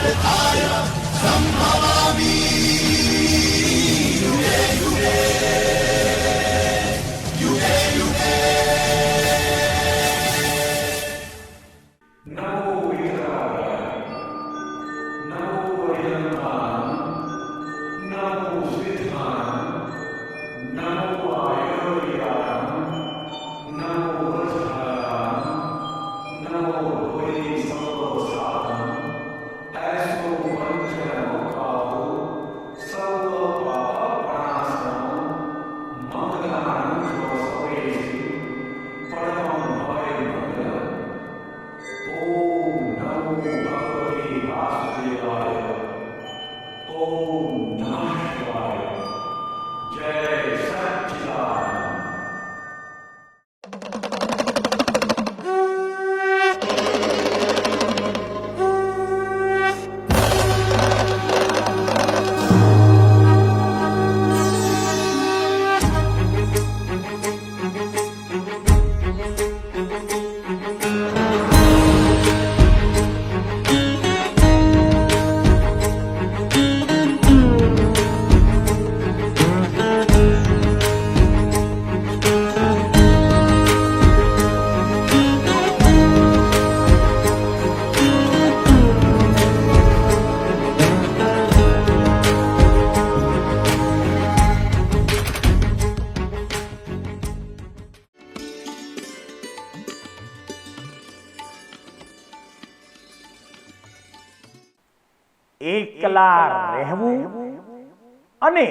भारताय सम्भव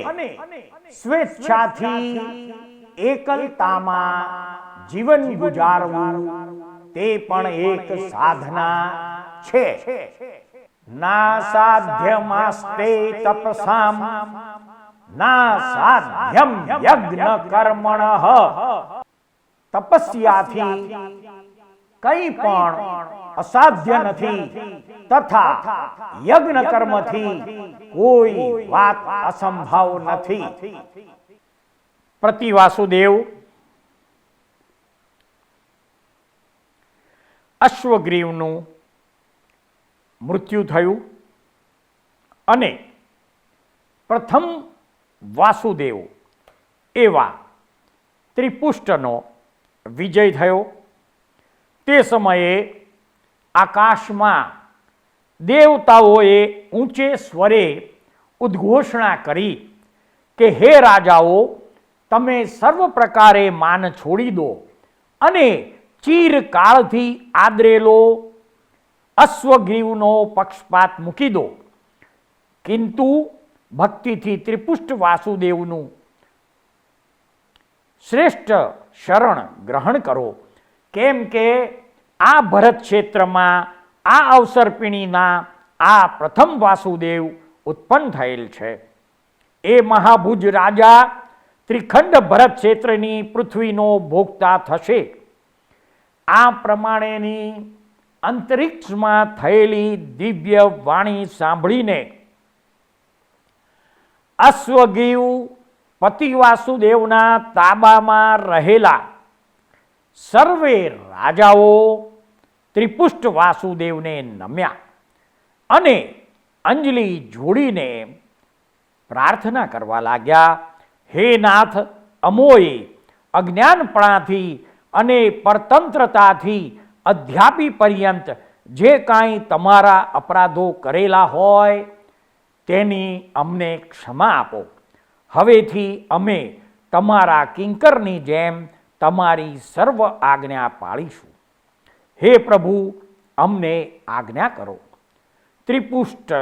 અને સ્વેચ્છાથી એકલતામાં જીવન ગુજારવું તે પણ એક સાધના છે. ના સાધ્યમાસ્તે તપસામ. ના સાધ્યમ યજ્ઞ કર્મણ તપસ્યાથી કંઈ પણ અસાધ્ય નથી. તથા યજ્ઞ કર્મથી કોઈ વાત અસંભવ નથી. પ્રતિ વાસુદેવ અશ્વગ્રીવનું મૃત્યુ થયું અને પ્રથમ વાસુદેવ એવા ત્રિપુષ્ટનો વિજય થયો. તે સમયે આકાશમાં દેવતાઓએ ઊંચે સ્વરે ઉદ્ઘોષણા કરી કે, હે રાજાઓ, તમે સર્વ પ્રકારે માન છોડી દો અને ચીરકાળથી આદરેલો અશ્વગ્રીવનો પક્ષપાત મૂકી દો. કિંતુ ભક્તિથી ત્રિપુષ્ટ વાસુદેવનું શ્રેષ્ઠ શરણ ગ્રહણ કરો. કેમ કે આ ભરત ક્ષેત્રમાં આ અવસરપીણીના, આ પ્રથમ વાસુદેવ ઉત્પન્ન થયેલ છે. એ મહાભુજ રાજા ત્રિખંડ ભરત ક્ષેત્રની પૃથ્વીનો ભોગતા થશે. આ પ્રમાણેની અંતરિક્ષમાં થયેલી દિવ્ય વાણી સાંભળીને અશ્વગીવ પતિ વાસુદેવના તાબામાં રહેલા સર્વે રાજાઓ ત્રિપુષ્ટ વાસુદેવને નમ્યા અને અંજલિ જોડીને પ્રાર્થના કરવા લાગ્યા, હે નાથ, અમોએ અજ્ઞાનપણાથી અને પરતંત્રતાથી અધ્યાપી પર્યંત જે કાંઈ તમારા અપરાધો કરેલા હોય તેની અમને ક્ષમા આપો. હવેથી અમે તમારા કિંકરની જેમ તમારી સર્વ આજ્ઞા પાળીશું. હે પ્રભુ, અમને આજ્ઞા કરો. ત્રિપુષ્ટ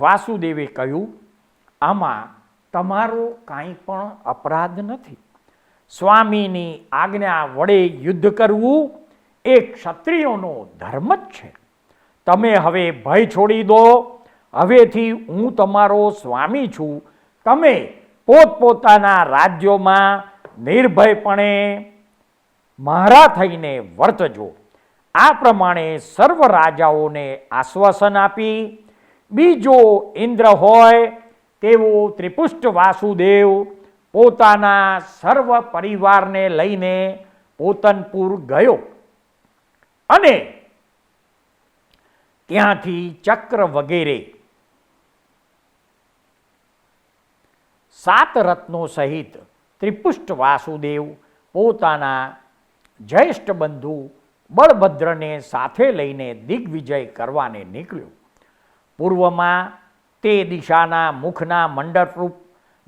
વાસુદેવે કહ્યું, આમાં તમારો કાંઈ પણ અપરાધ નથી. સ્વામીની આજ્ઞા વડે યુદ્ધ કરવું એ ક્ષત્રિયોનો ધર્મ જ છે. તમે હવે ભય છોડી દો. હવેથી હું તમારો સ્વામી છું. તમે પોતપોતાના રાજ્યોમાં નિર્ભયપણે મારા થઈને વર્તજો. આ પ્રમાણે સર્વ રાજાઓને આશ્વાસન આપી, બીજો ઇન્દ્ર હોય તેવો ત્રિપુષ્ટ વાસુદેવ પોતાના સર્વ પરિવારને લઈને પોતનપુર ગયો. અને ત્યાંથી ચક્ર વગેરે સાત રત્નો સહિત ત્રિપુષ્ટ વાસુદેવ પોતાના જ્યેષ્ઠ બંધુ બળભદ્રને સાથે લઈને દિગ્વિજય કરવાને નીકળ્યો. પૂર્વમાં તે દિશાના મુખના મંડળરૂપ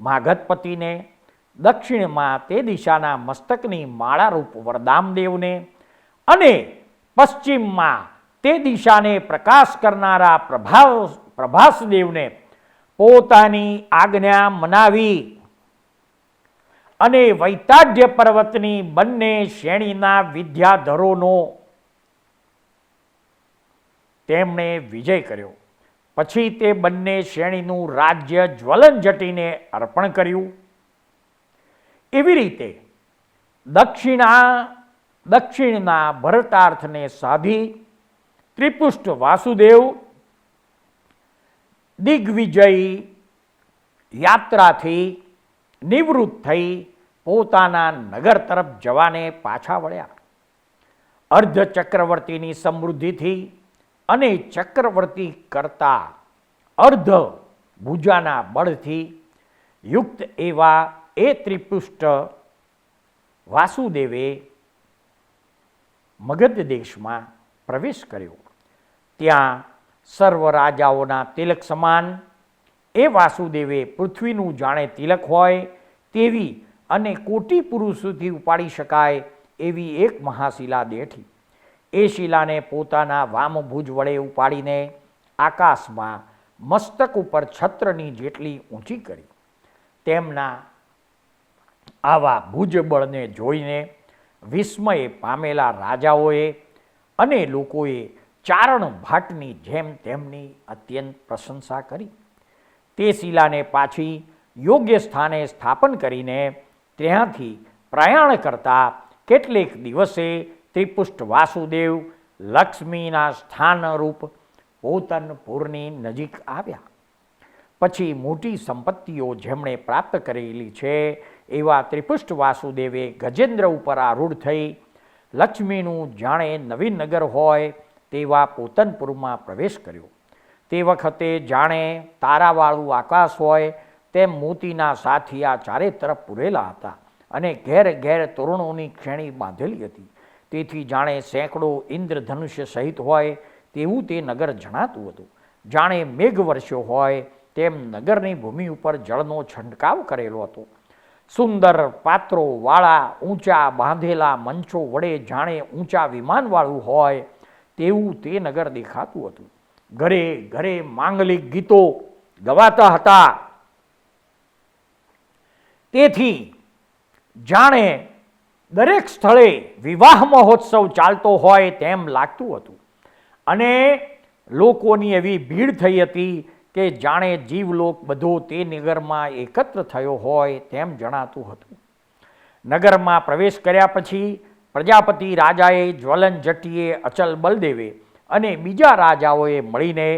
માગધપતિને દક્ષિણમાં તે દિશાના મસ્તકની માળારૂપ વરદામદેવને અને પશ્ચિમમાં તે દિશાને પ્રકાશ કરનારા પ્રભાસ પ્રભાસદેવને પોતાની આજ્ઞા મનાવી અને વૈતાઢ્ય પર્વતની બંને શ્રેણીના વિદ્યાધરોનો તેમણે વિજય કર્યો. પછી તે બંને શ્રેણીનું રાજ્ય જ્વલન જટીને અર્પણ કર્યું. એવી રીતે દક્ષિણા, દક્ષિણના ભરતાર્થને સાધી ત્રિપુષ્ટ વાસુદેવ, દિગ્વિજય યાત્રાથી નિવૃત્ત થઈ પોતાના નગર તરફ જવાને પાછા વળ્યા. અર્ધ ચક્રવર્તીની સમૃદ્ધિથી અને ચક્રવર્તી કરતા અર્ધ ભુજાના બળથી યુક્ત એવા એ ત્રિપુષ્ટ વાસુદેવે મગધ દેશમાં પ્રવેશ કર્યો. ત્યાં સર્વ રાજાઓના તિલક સમાન, એ વાસુદેવે પૃથ્વીનું જાણે તિલક હોય તેવી અને કોટી સુધી ઉપાડી શકાય એવી એક મહાશિલા દેઠી. એ શિલાને પોતાના વામભુજ વડે ઉપાડીને આકાશમાં મસ્તક ઉપર છત્રની જેટલી ઊંચી કરી. તેમના આવા ભુજબળને જોઈને વિસ્મયે પામેલા રાજાઓએ અને લોકોએ ચારણ ભાટની જેમ તેમની અત્યંત પ્રશંસા કરી. તે શિલાને પાછી યોગ્ય સ્થાને સ્થાપન કરીને ત્યાંથી પ્રયાણ કરતા કેટલેક દિવસે ત્રિપુષ્ટ વાસુદેવ લક્ષ્મીના સ્થાનરૂપ પોતનપુરની નજીક આવ્યા. પછી મોટી સંપત્તિઓ જેમણે પ્રાપ્ત કરેલી છે એવા ત્રિપુષ્ટ વાસુદેવે ગજેન્દ્ર ઉપર આરૂઢ થઈ લક્ષ્મીનું જાણે નવીન નગર હોય તેવા પોતનપુરમાં પ્રવેશ કર્યો. તે વખતે જાણે તારાવાળું આકાશ હોય તેમ મોતીના સાથિયા ચારે તરફ પૂરેલા હતા અને ઘેર ઘેર તોરણોની શ્રેણી બાંધેલી હતી. તેથી જાણે સેંકડો ઇન્દ્રધનુષ્ય સહિત હોય તેવું તે નગર જણાતું હતું. જાણે મેઘ વર્ષ્યો હોય તેમ નગરની ભૂમિ ઉપર જળનો છંટકાવ કરેલો હતો. સુંદર પાત્રો વાળા, ઊંચા બાંધેલા મંચો વડે જાણે ઊંચા વિમાનવાળું હોય તેવું તે નગર દેખાતું હતું. ઘરે ઘરે માંગલિક ગીતો ગવાતા હતા. તેથી જાણે દરેક સ્થળે વિવાહ મહોત્સવ ચાલતો હોય તેમ લાગતું હતું. અને લોકોની એવી ભીડ થઈ હતી કે જાણે જીવલોક બધો તે નગરમાં એકત્ર થયો હોય તેમ જણાતું હતું. નગરમાં પ્રવેશ કર્યા પછી પ્રજાપતિ રાજાએ જ્વલન જટીએ અચલ બલદેવે અને બીજા રાજાઓએ મળીને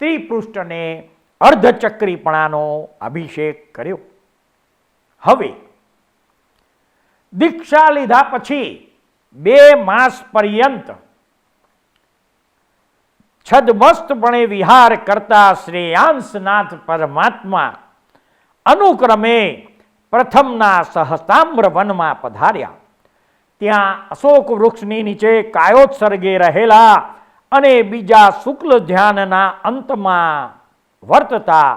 ત્રિપૃષ્ઠને અર્ધચક્રીપણાનો અભિષેક કર્યો. હવે, દીક્ષા લીધા પછી બે માસ પર્યંત છદમસ્તપણે વિહાર કરતા શ્રેયાંશનાથ પરમાત્મા અનુક્રમે પ્રથમના સહસ્તામ્ર વનમાં પધાર્યા. ત્યાં અશોક વૃક્ષની નીચે કાયોત્સર્ગે રહેલા અને બીજા શુક્લ ધ્યાનના અંતમાં વર્તતા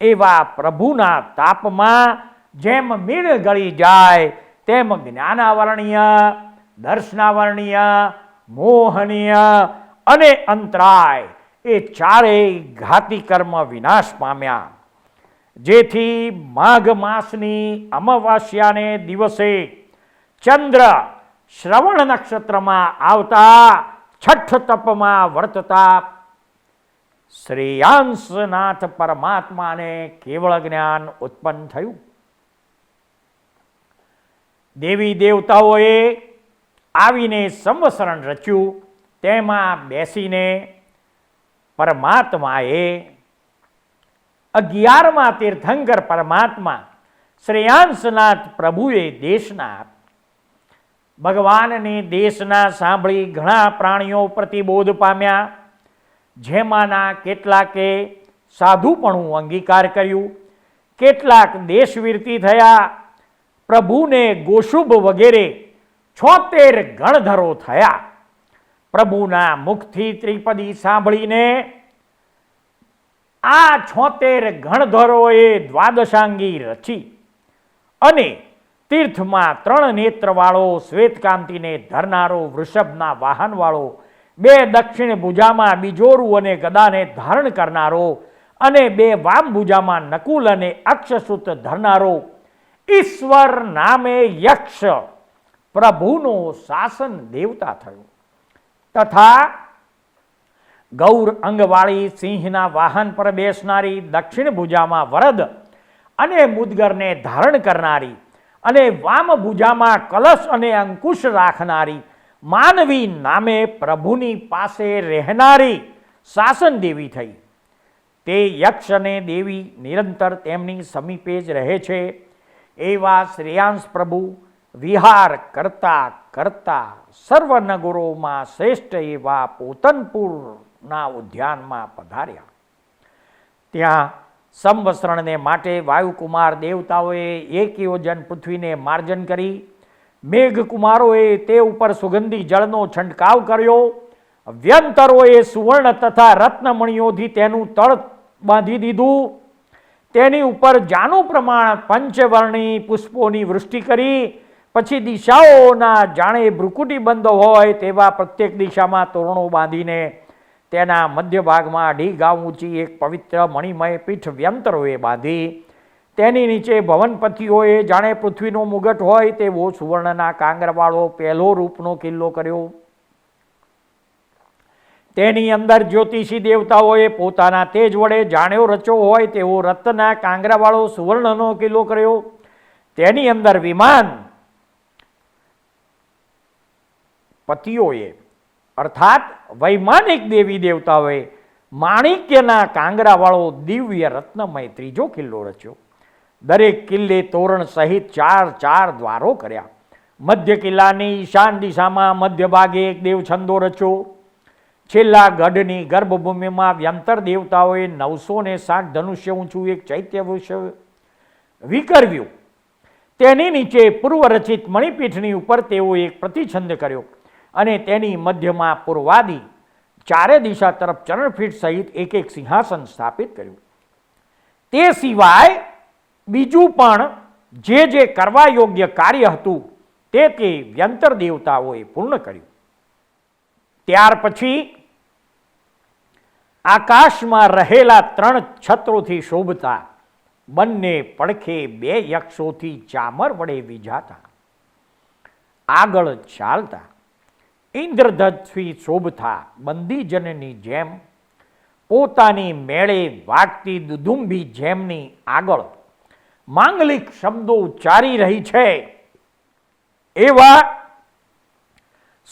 એવા પ્રભુના તાપમાં જેમ મીણ ગળી જાય, તેમ જ્ઞાનાવરણીય, દર્શનાવરણીય, મોહનીય અને અંતરાય એ ચારેય ઘાતી કર્મ વિનાશ પામ્યા. જેથી માઘ માસની અમાવાસ્યાને દિવસે ચંદ્ર શ્રવણ નક્ષત્રમાં આવતા, છઠ્ઠ તપમાં વર્તતા. શ્રેયાંશનાથ પરમાત્માને કેવળ જ્ઞાન ઉત્પન્ન થયું? દેવી દેવતાઓએ આવીને સંવસરણ રચ્યું, તેમાં બેસીને પરમાત્માએ અગિયારમાં તીર્થંકર પરમાત્મા શ્રેયાંશનાથ પ્રભુએ દેશના ભગવાનને દેશના સાંભળી ઘણા પ્રાણીઓ પ્રતિબોધ પામ્યા, જેમાંના કેટલાકે સાધુપણું અંગીકાર કર્યું, કેટલાક દેશવીરતી થયા પ્રભુને ગોશુભ વગેરે છોતેર ગણધરો થયા. પ્રભુના મુખથી ત્રિપદી સાંભળીને આ છોતેર ગણધરોએ દ્વાદશાંગી રચી અને તીર્થમાં ત્રણ નેત્રવાળો શ્વેતકાંતિને ધરનારો વૃષભના વાહનવાળો, બે દક્ષિણ ભુજામાં બીજોરું અને ગદાને ધારણ કરનારો અને બે વામ ભુજામાં નકુલ અને અક્ષસૂત ધરનારો ઈશ્વર નામે યક્ષ પ્રભુનો શાસન દેવતા થયો. તથા ગૌર અંગવાળી સિંહના વાહન પર બેસનારી દક્ષિણ ભુજામાં વરદ અને મુદગરને ધારણ કરનારી અને વામ ભુજામાં કલશ અને અંકુશ રાખનારી માનવી નામે પ્રભુની પાસે રહેનારી શાસન દેવી થઈ. તે યક્ષ અને દેવી નિરંતર તેમની સમીપે જ રહે છે. એવા શ્રેયાંશ પ્રભુ, વિહાર કરતા કરતા સર્વ નગરોમાં શ્રેષ્ઠ એવા પોતનપુરના ઉદ્યાનમાં પધાર્યા. ત્યાં સંવસરણને માટે વાયુકુમાર દેવતાઓએ એક યોજન પૃથ્વીને માર્જન કરી, મેઘકુમારોએ તે ઉપર સુગંધી જળનો છંટકાવ કર્યો, વ્યંતરોએ સુવર્ણ તથા રત્નમણીઓથી તેનું તળ બાંધી દીધું તેની ઉપર જાનું પ્રમાણ પંચવર્ણી પુષ્પોની વૃષ્ટિ કરી, પછી દિશાઓના જાણે ભ્રુકુટી બંધ હોય તેવા પ્રત્યેક દિશામાં તોરણો બાંધીને તેના મધ્ય ભાગમાં અઢી ગાઉ ઊંચી એક પવિત્ર મણિમય પીઠ વ્યંતરોએ બાંધી. તેની નીચે ભવનપતિઓએ જાણે પૃથ્વીનો મુગટ હોય તેવો સુવર્ણના કાંગરવાળો પહેલો રૂપનો કિલ્લો કર્યો. તેની અંદર જ્યોતિષી દેવતાઓએ પોતાના તેજ વડે જાણ્યો રચ્યો હોય તેવો રત્નના કાંગરાવાળો સુવર્ણનો કિલ્લો કર્યો. તેની અંદર વિમાન પતિઓએ, અર્થાત વૈમાનિક દેવી દેવતાઓએ માણિક્યના કાંગરાવાળો દિવ્ય રત્નમય ત્રીજો કિલ્લો રચ્યો. દરેક કિલ્લે તોરણ સહિત ચાર ચાર દ્વારો કર્યા. મધ્ય કિલ્લાની ઈશાન દિશામાં મધ્ય ભાગે એક દેવછંદો રચ્યો. છેલ્લા ગઢની ગર્ભભૂમિમાં વ્યંતર દેવતાઓએ નવસો ને સાઠ ધનુષ્ય ઊંચું એક ચૈત્ય વૃક્ષ વિકરવ્યું. તેની નીચે પૂર્વરચિત મણિપીઠની ઉપર તેઓ એક પ્રતિછંદ કર્યો અને તેની મધ્યમાં પૂર્વાદી ચારે દિશા તરફ ચરણફીટ સહિત એક એક સિંહાસન સ્થાપિત કર્યું. તે સિવાય બીજું પણ જે જે કરવા યોગ્ય કાર્ય હતું તે તે વ્યંતર દેવતાઓએ પૂર્ણ કર્યું. ત્યાર પછી આકાશમાં રહેલા ત્રણ છત્રોથી શોભતા, બંને પડખે બે યક્ષોથી ચામર વડે વિજાતા. આગળ ચાલતા ઇન્દ્રધજથી શોભતા બંદીજનની જેમ, પોતાની મેળે વાગતી દુદુંબી જેમની આગળ માંગલિક શબ્દો ઉચ્ચારી રહી છે. એવા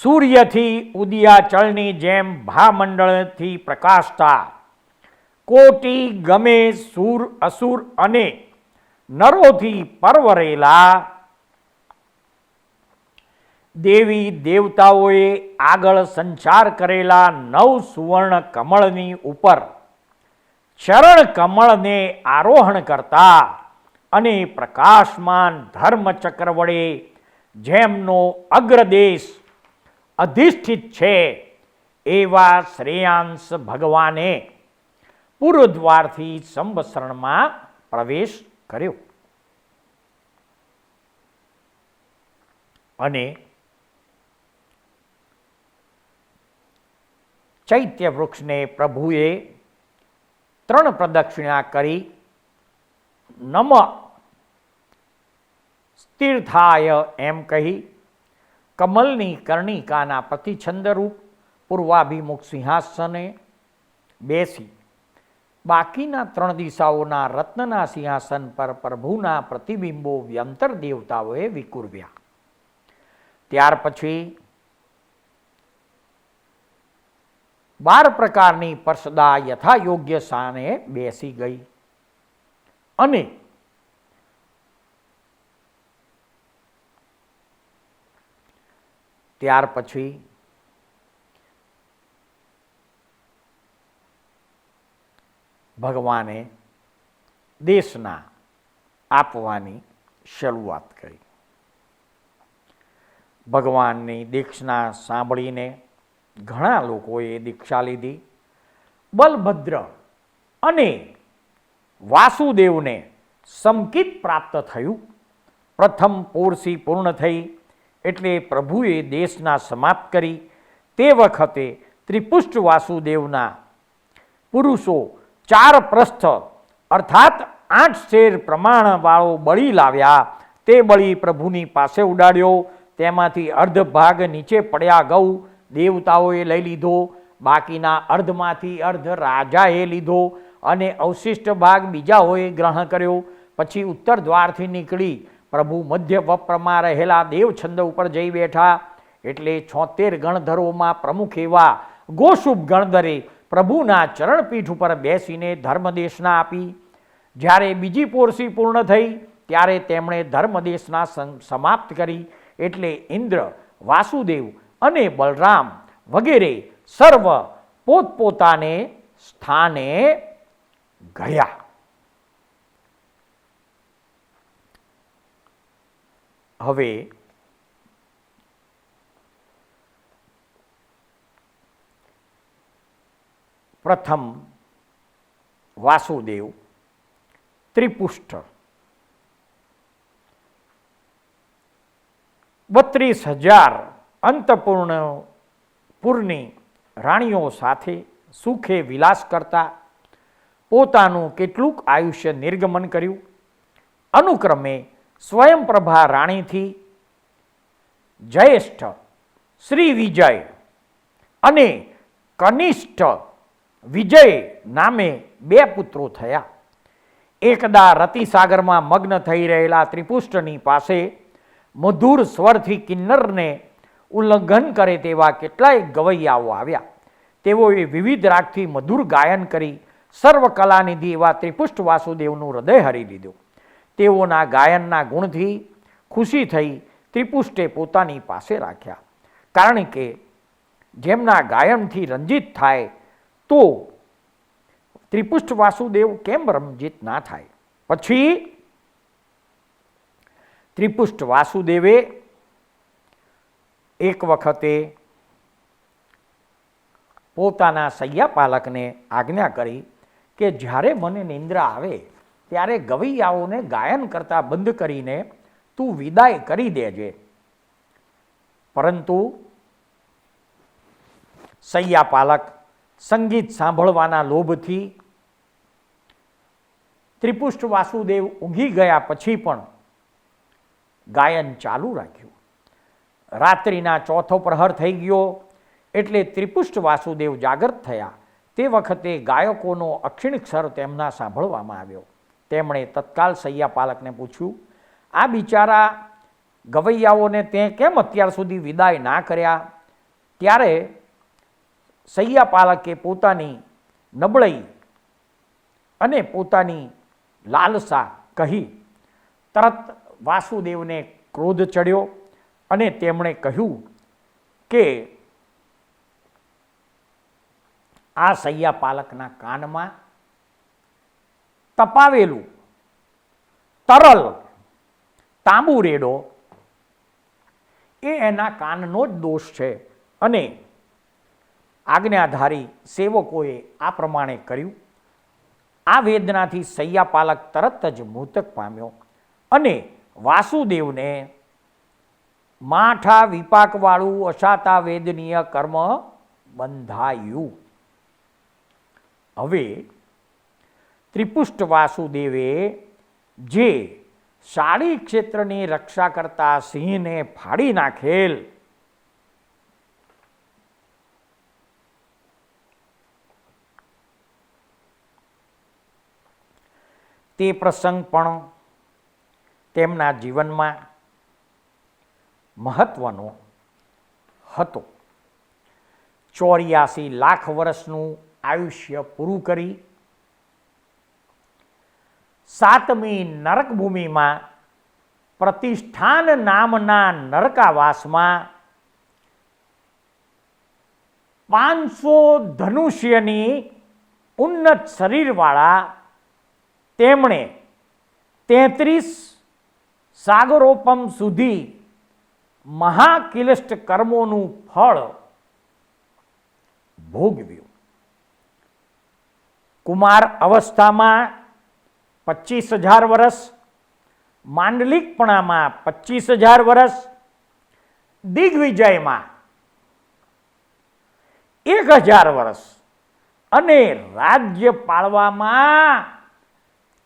સૂર્યથી ઉદિયાચળની જેમ ભામંડળથી પ્રકાશતા. કોટી ગમે સૂર, અસુર અને નરોથી પરવરેલા. દેવી દેવતાઓએ આગળ સંચાર કરેલા નવ સુવર્ણ કમળની ઉપર ચરણ કમળને આરોહણ કરતા અને પ્રકાશમાન ધર્મચક્ર વડે જેમનો અગ્રદેશ અધિષ્ઠિત છે એવા શ્રેયાંશ ભગવાને પૂર્વદ્વારથી સંવસરણમાં પ્રવેશ કર્યો. અને ચૈત્ય વૃક્ષને પ્રભુએ ત્રણ પ્રદક્ષિણા કરી, નમ તીર્થાય એમ કહી કમલની કર્ણિકાના પ્રતિછંદરૂપ પૂર્વાભિમુખ સિંહાસને બેસી. બાકીના ત્રણ દિશાઓના રત્નના સિંહાસન પર પ્રભુના પ્રતિબિંબો વ્યંતર દેવતાઓએ વિકુરવ્યા. ત્યાર પછી બાર પ્રકારની પરસદા યથા યોગ્ય સ્થાને બેસી ગઈ અને ત્યાર પછી ભગવાને દેશના આપવાની શરૂઆત કરી. ભગવાનની દીક્ષના સાંભળીને ઘણા લોકોએ દીક્ષા લીધી. બલભદ્ર અને વાસુદેવને સમકિત પ્રાપ્ત થયું. પ્રથમ પોરસી પૂર્ણ થઈ. એટલે પ્રભુએ દેશના સમાપ્ત કરી. તે વખતે ત્રિપુષ્ટ વાસુદેવના પુરુષો ચાર પ્રસ્થ, અર્થાત આઠ શેર પ્રમાણવાળો બળી લાવ્યા. તે બળી પ્રભુની પાસે ઉડાડ્યો. તેમાંથી અર્ધ ભાગ નીચે પડ્યા ગૌ દેવતાઓએ લઈ લીધો. બાકીના અર્ધમાંથી અર્ધ રાજાએ લીધો અને અવશિષ્ટ ભાગ બીજાઓએ ગ્રહણ કર્યો. પછી ઉત્તર દ્વારથી નીકળી પ્રભુ મધ્ય વપ્રમાં રહેલા દેવછંદ ઉપર જઈ બેઠા. એટલે છોતેર ગણધરોમાં પ્રમુખ એવા ગોશુભ ગણધરે પ્રભુના ચરણપીઠ ઉપર બેસીને ધર્મદેશના આપી. જ્યારે બીજી પોરસી પૂર્ણ થઈ, ત્યારે તેમણે ધર્મદેશના સમાપ્ત કરી. એટલે ઇન્દ્ર, વાસુદેવ અને બલરામ વગેરે સર્વ પોતપોતાને સ્થાને ગયા. હવે પ્રથમ વાસુદેવ ત્રિપુષ્ટ બત્રીસ હજાર અંતપૂર્ણ પૂરની રાણીઓ સાથે સુખે વિલાસ કરતા પોતાનું કેટલુંક આયુષ્ય નિર્ગમન કર્યું. અનુક્રમે સ્વયંપ્રભા રાણીથી જયેષ્ઠ શ્રી વિજય અને કનિષ્ઠ વિજય નામે બે પુત્રો થયા. એકદા રતિસાગરમાં મગ્ન થઈ રહેલા ત્રિપુષ્ટની પાસે મધુર સ્વરથી કિન્નરને ઉલ્લંઘન કરે તેવા કેટલાય ગવૈયાઓ આવ્યા. તેઓએ વિવિધ રાગથી મધુર ગાયન કરી સર્વ કલાનિધિ એવા ત્રિપુષ્ટ વાસુદેવનું હૃદય હરી લીધું તેઓના ગાયનના ગુણથી ખુશી થઈ ત્રિપુષ્ટે પોતાની પાસે રાખ્યા. કારણ કે જેમના ગાયનથી રંજિત થાય, તો ત્રિપુષ્ટ વાસુદેવ કેમ રંજિત ના થાય? પછી ત્રિપુષ્ટ વાસુદેવે એક વખતે પોતાના સૈયાપાલકને આજ્ઞા કરી કે જ્યારે મને નિંદ્રા આવે ત્યારે ગવૈયાઓને ગાયન કરતા બંધ કરીને તું વિદાય કરી દેજે. પરંતુ સૈયાપાલક સંગીત સાંભળવાના લોભથી ત્રિપુષ્ટ વાસુદેવ ઊંઘી ગયા પછી પણ ગાયન ચાલુ રાખ્યું. રાત્રિના ચોથો પ્રહર થઈ ગયો એટલે ત્રિપુષ્ટ વાસુદેવ જાગૃત થયા. તે વખતે ગાયકોનો અક્ષિણક્ષર તેમના સાંભળવામાં આવ્યો. તેમણે તત્કાલ સૈયાપાલકને પૂછ્યું, આ બિચારા ગવૈયાઓને તે કેમ અત્યાર સુધી વિદાય ના કર્યા? ત્યારે સૈયાપાલકે પોતાની નબળાઈ અને પોતાની લાલસા કહી તરત વાસુદેવને ક્રોધ ચડ્યો અને તેમણે કહ્યું કે આ સૈયાપાલકના કાનમાં તપાવેલું. તરલ તાંબુ રેડો એ એના કાનનો જ દોષ છે. અને આજ્ઞાધારી સેવકોએ આ પ્રમાણે કર્યું. આ વેદનાથી સૈયાપાલક તરત જ મૃતક પામ્યો. અને વાસુદેવને માઠા વિપાકવાળું અશાતા વેદનીય કર્મ બંધાયું. હવે ત્રિપુષ્ટ વાસુદેવે જે સાડી ક્ષેત્રની રક્ષા કરતા સિંહને ફાડી નાખેલ. તે પ્રસંગ પણ તેમના જીવનમાં મહત્વનો હતો. ચોર્યાસી લાખ વર્ષનું આયુષ્ય પૂરું કરી સાતમી નરકભૂમિમાં, પ્રતિષ્ઠાન નામના નરકાવાસમાં પાંચસો ધનુષ્યની ઉન્નત શરીરવાળા તેમણે તેત્રીસ સાગરોપમ સુધી મહાકિલિષ્ટ કર્મોનું ફળ ભોગવ્યું. કુમાર અવસ્થામાં પચીસ હજાર વર્ષ માંડલિકપણામાં પચીસ હજાર વર્ષ દિગ્વિજયમાં એક હજાર વર્ષ અને રાજ્ય પાળવામાં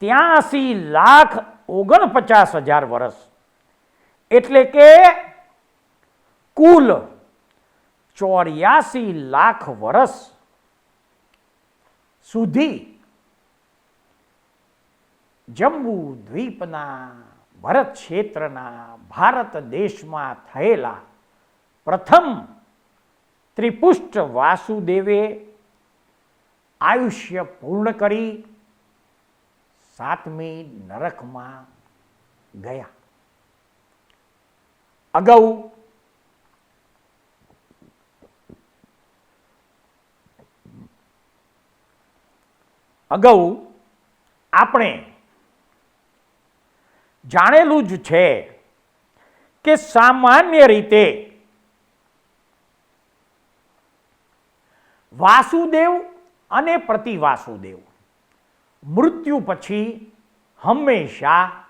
ત્યાસી લાખ ઓગણપચાસ હજાર વર્ષ એટલે કે કુલ ચોર્યાસી લાખ વર્ષ સુધી જમ્બુ દ્વીપના ભરત ક્ષેત્રના ભારત દેશમાં થયેલા પ્રથમ ત્રિપુષ્ટ વાસુદેવે આયુષ્ય પૂર્ણ કરી સાતમી નરકમાં ગયા. અગાઉ અગાઉ આપણે જાણેલું જ છે કે સામાન્ય રીતે વાસુદેવ અને પ્રતિવાસુદેવ મૃત્યુ પછી હંમેશા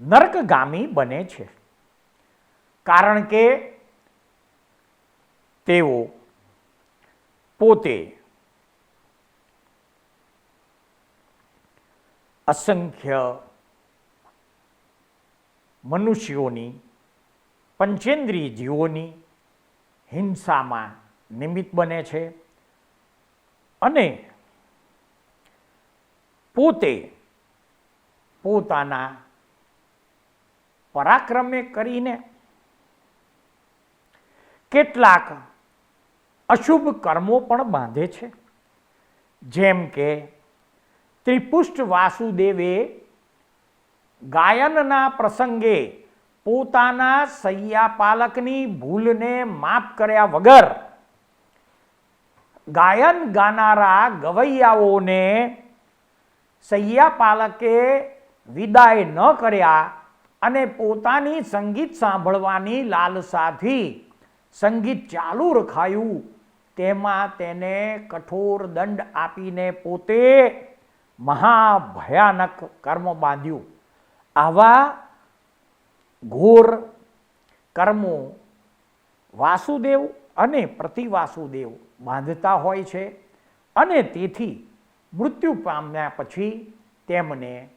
નર્કગામી બને છે. કારણ કે તેઓ પોતે અસંખ્ય મનુષ્યોની પંચેન્દ્રિય જીવોની હિંસામાં નિમિત્ત બને છે અને પોતે પોતાના પરાક્રમે કરીને કેટલાક અશુભ કર્મો પણ બાંધે છે. જેમ કે ત્રિપુષ્ટ વાસુદેવે ગાયનના પ્રસંગે પોતાના સૈયાપાલકની ભૂલને માફ કર્યા વગર ગાયન ગાનારા ગવૈયાઓને સૈયાપાલકે વિદાય ન કર્યા અને પોતાની સંગીત સાંભળવાની લાલસાથી સંગીત ચાલુ રખાયું. તેમાં તેને કઠોર દંડ આપીને પોતે મહાભયાનક કર્મ બાંધ્યું. આવા ઘોર કર્મો વાસુદેવ અને પ્રતિવાસુદેવ બાંધતા હોય છે અને તેથી મૃત્યુ પામ્યા પછી તેમને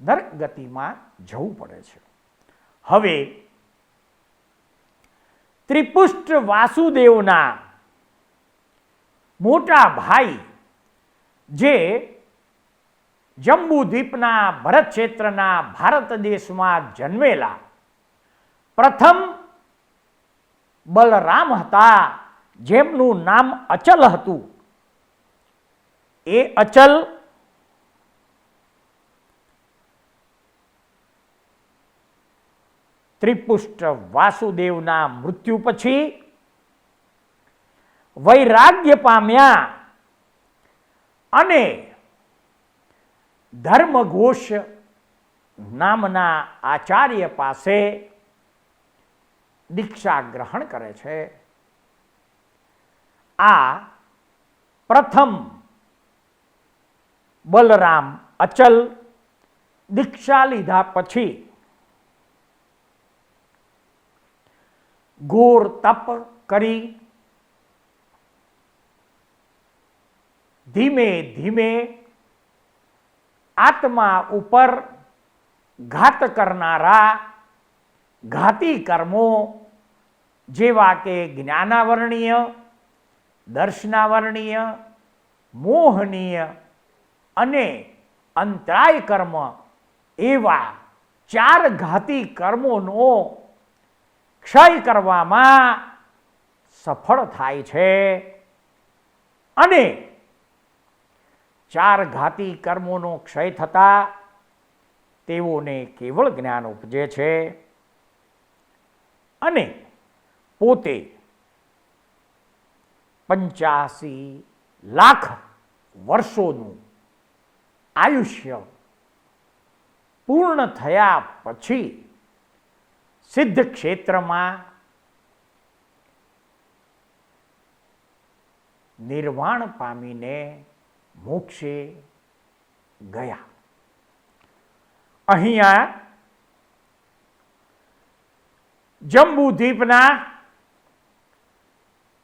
નરક ગતિમાં જવું પડે છે. હવે ત્રિપુષ્ટ વાસુદેવના મોટા ભાઈ જે જંબુ દ્વીપના ભરત ક્ષેત્રના ભારત દેશમાં જન્મેલા. પ્રથમ બલરામ હતા, જેમનું નામ અચલ હતું. એ અચલ ત્રિપુષ્ટ વાસુદેવના મૃત્યુ પછી વૈરાગ્ય પામ્યા અને ધર્મઘોષ નામના આચાર્ય પાસે દીક્ષા ગ્રહણ કરે છે. આ પ્રથમ બલરામ અચલ દીક્ષા લીધા પછી ઘોર તપ કરી ધીમે ધીમે આત્મા ઉપર ઘાત કરનારા ઘાતી કર્મો જેવા કે જ્ઞાનાવરણીય, દર્શનાવરણીય, મોહનીય અને અંતરાય કર્મ એવા ચાર ઘાતી કર્મોનો ક્ષય કરવામાં સફળ થાય છે. અને ચાર ઘાતી કર્મોનો ક્ષય થતા તેઓને કેવળ જ્ઞાન ઉપજે છે. અને પોતે પંચ્યાસી લાખ વર્ષોનું આયુષ્ય પૂર્ણ થયા પછી સિદ્ધ ક્ષેત્રમાં નિર્વાણ પામીને મોક્ષે ગયા અહીંયા જંબુદ્વીપના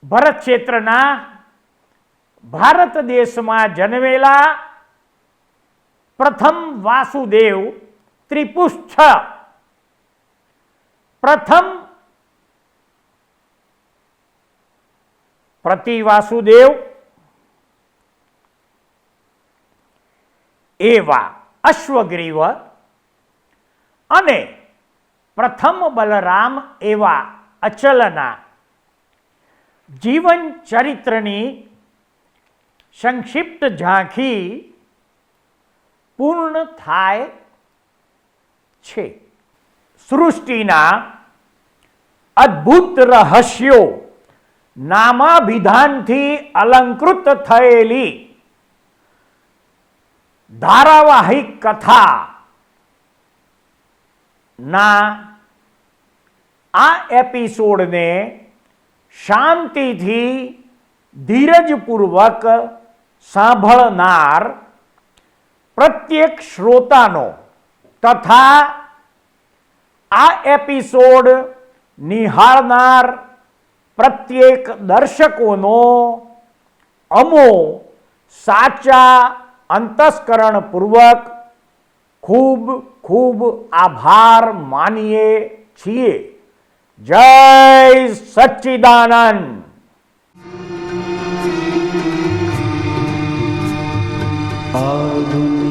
ભરત ક્ષેત્રના ભારત દેશમાં જન્મેલા પ્રથમ વાસુદેવ ત્રિપુષ્ઠ પ્રથમ પ્રતિ વાસુદેવ એવા અશ્વગ્રીવ અને પ્રથમ બલરામ એવા અચલના જીવન ચરિત્રની સંક્ષિપ્ત ઝાંખી પૂર્ણ થાય છે. સૃષ્ટિના અદ્ભુત રહસ્યો નામાભિધાનથી અલંકૃત થયેલી ધારાવાહિક કથા ના, આ એપિસોડને શાંતિથી ધીરજપૂર્વક સાંભળનાર પ્રત્યેક શ્રોતાનો તથા આ એપિસોડ નિહાળનાર પ્રત્યેક દર્શકોનો અમો સાચા અંતસ્કરણપૂર્વક ખૂબ ખૂબ આભાર માનીએ છીએ જય સચ્ચિદાનંદ આ